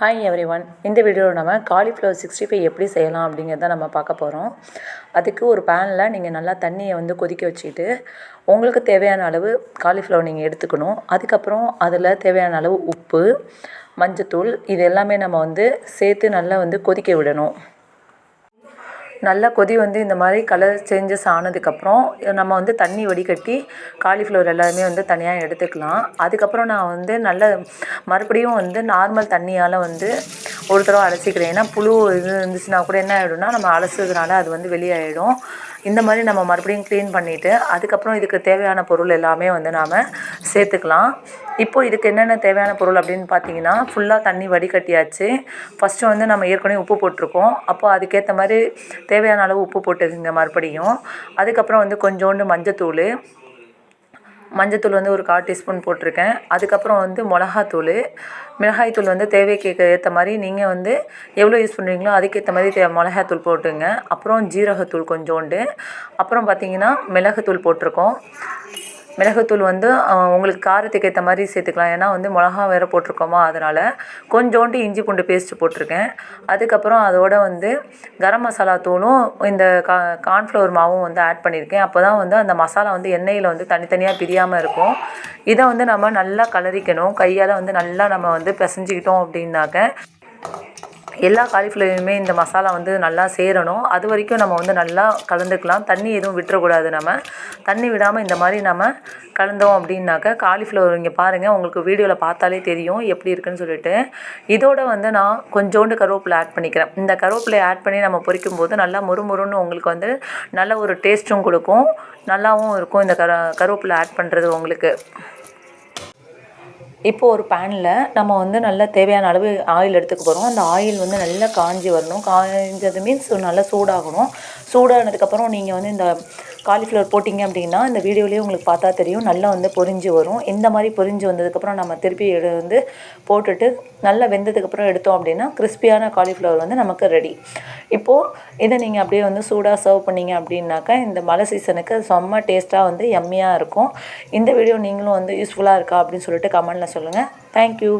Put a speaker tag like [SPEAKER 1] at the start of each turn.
[SPEAKER 1] Hi every one இந்த வீடியோவில் நம்ம காலிஃப்ளவர் சிக்ஸ்டி ஃபைவ் எப்படி செய்யலாம் அப்படிங்கிறத நம்ம பார்க்க போகிறோம் அதுக்கு ஒரு பேனில் நீங்கள் நல்லா தண்ணியை வந்து கொதிக்க வச்சுட்டு உங்களுக்கு தேவையான அளவு காலிஃப்ளவர் நீங்கள் எடுத்துக்கணும். அதுக்கப்புறம் அதில் தேவையான அளவு உப்பு மஞ்சத்தூள் இது எல்லாமே நம்ம வந்து சேர்த்து நல்லா வந்து கொதிக்க விடணும். நல்லா கொதி வந்து இந்த மாதிரி கலர் சேஞ்சஸ் ஆனதுக்கப்புறம் நம்ம வந்து தண்ணி வடிகட்டி காலிஃப்ளவர் எல்லாமே வந்து தனியாக எடுத்துக்கலாம். அதுக்கப்புறம் நான் வந்து நல்ல மறுபடியும் வந்து நார்மல் தண்ணியால் வந்து ஒரு தடவை அலசிக்கிறேன் ஏன்னா புழு இது இருந்துச்சுன்னா கூட என்ன ஆகிடும்னா நம்ம அலசுறதுனால அது வந்து வெளியாகிடும் இந்த மாதிரி நம்ம மறுபடியும் க்ளீன் பண்ணிவிட்டு அதுக்கப்புறம் இதுக்கு தேவையான பொருள் எல்லாமே வந்து நாம் சேர்த்துக்கலாம். இப்போது இதுக்கு என்னென்ன தேவையான பொருள் அப்படின்னு பார்த்தீங்கன்னா ஃபுல்லாக தண்ணி வடிகட்டியாச்சு. ஃபஸ்ட்டு வந்து நம்ம ஏற்கனவே உப்பு போட்டிருக்கோம். அப்போ அதுக்கேற்ற மாதிரி தேவையான அளவு உப்பு போட்டுக்குங்க மறுபடியும். அதுக்கப்புறம் வந்து கொஞ்சோண்டு மஞ்சத்தூள். மஞ்சத்தூள் வந்து ஒரு கால் டீஸ்பூன் போட்டிருக்கேன். அதுக்கப்புறம் வந்து மிளகாத்தூள். மிளகாய்த்தூள் வந்து தேவைக்கு ஏற்ற மாதிரி நீங்கள் வந்து எவ்வளோ யூஸ் பண்ணுறீங்களோ அதுக்கேற்ற மாதிரி தே மிளகாத்தூள் போட்டுங்க. அப்புறம் ஜீரகத்தூள் கொஞ்சோண்டு. அப்புறம் பார்த்திங்கன்னா மிளகுத்தூள் போட்டிருக்கோம். மிளகுத்தூள் வந்து உங்களுக்கு காரத்துக்கு ஏற்ற மாதிரி சேர்த்துக்கலாம். ஏன்னா வந்து மிளகா வேறு போட்டிருக்கோமா அதனால் கொஞ்சோண்டு இஞ்சி பூண்டு பேஸ்ட்டு போட்டிருக்கேன். அதுக்கப்புறம் அதோட வந்து கரம் மசாலா தூளும் இந்த கா கார்ன்ஃப்ளவர் மாவும் வந்து ஆட் பண்ணியிருக்கேன். அப்போ தான் வந்து அந்த மசாலா வந்து எண்ணெயில் வந்து தனித்தனியாக பிரியாமல் இருக்கும். இதை வந்து நம்ம நல்லா கலரிக்கணும். கையால் வந்து நல்லா நம்ம வந்து பிசைஞ்சிக்கிட்டோம் அப்படின்னாக்க எல்லா காலிஃப்ளவருமே இந்த மசாலா வந்து நல்லா சேரணும். அது வரைக்கும் நம்ம வந்து நல்லா கலந்துக்கலாம். தண்ணி எதுவும் விட்டுறக்கூடாது நம்ம. தண்ணி விடாமல் இந்த மாதிரி நம்ம கலந்தோம் அப்படின்னாக்க காலிஃப்ளவர் இங்கே பாருங்கள் உங்களுக்கு வீடியோவில் பார்த்தாலே தெரியும் எப்படி இருக்குன்னு சொல்லிட்டு. இதோட வந்து நான் கொஞ்சோண்டு கருவேப்பிலை ஆட் பண்ணிக்கிறேன். இந்த கருவேப்பிலை ஆட் பண்ணி நம்ம பொரிக்கும் போது நல்லா முறுமுறுன்னு உங்களுக்கு வந்து நல்ல ஒரு டேஸ்ட்டும் கொடுக்கும். நல்லாவும் இருக்கும் இந்த கரு கருவேப்பிலை ஆட் பண்ணுறது உங்களுக்கு. இப்போது ஒரு பேனில் நம்ம வந்து நல்லா தேவையான அளவு ஆயில் எடுத்துக்க போகிறோம் அந்த ஆயில் வந்து நல்லா காஞ்சி வரணும். காய்ஞ்சது மீன்ஸ் நல்லா சூடாகணும். சூடானதுக்கப்புறம் நீங்கள் வந்து இந்த காலிஃப்ளவர் போட்டிங்க அப்படின்னா இந்த வீடியோலேயே உங்களுக்கு பார்த்தா தெரியும். நல்லா வந்து பொரிஞ்சு வரும். இந்த மாதிரி பொரிஞ்சு வந்ததுக்கப்புறம் நம்ம திருப்பி எடு வந்து போட்டுட்டு நல்லா வெந்ததுக்கப்புறம் எடுத்தோம் அப்படின்னா கிறிஸ்பியான காலிஃப்ளவர் வந்து நமக்கு ரெடி இப்போது இதை நீங்கள் அப்படியே வந்து சூடாக சர்வ் பண்ணிங்க அப்படின்னாக்கா இந்த மழை சீசனுக்கு செம்ம டேஸ்ட்டாக வந்து எம்மியாக இருக்கும். இந்த வீடியோ நீங்களும் வந்து யூஸ்ஃபுல்லாக இருக்கா அப்படின்னு சொல்லிட்டு கமெண்டில் சொல்லுங்கள் தேங்க்யூ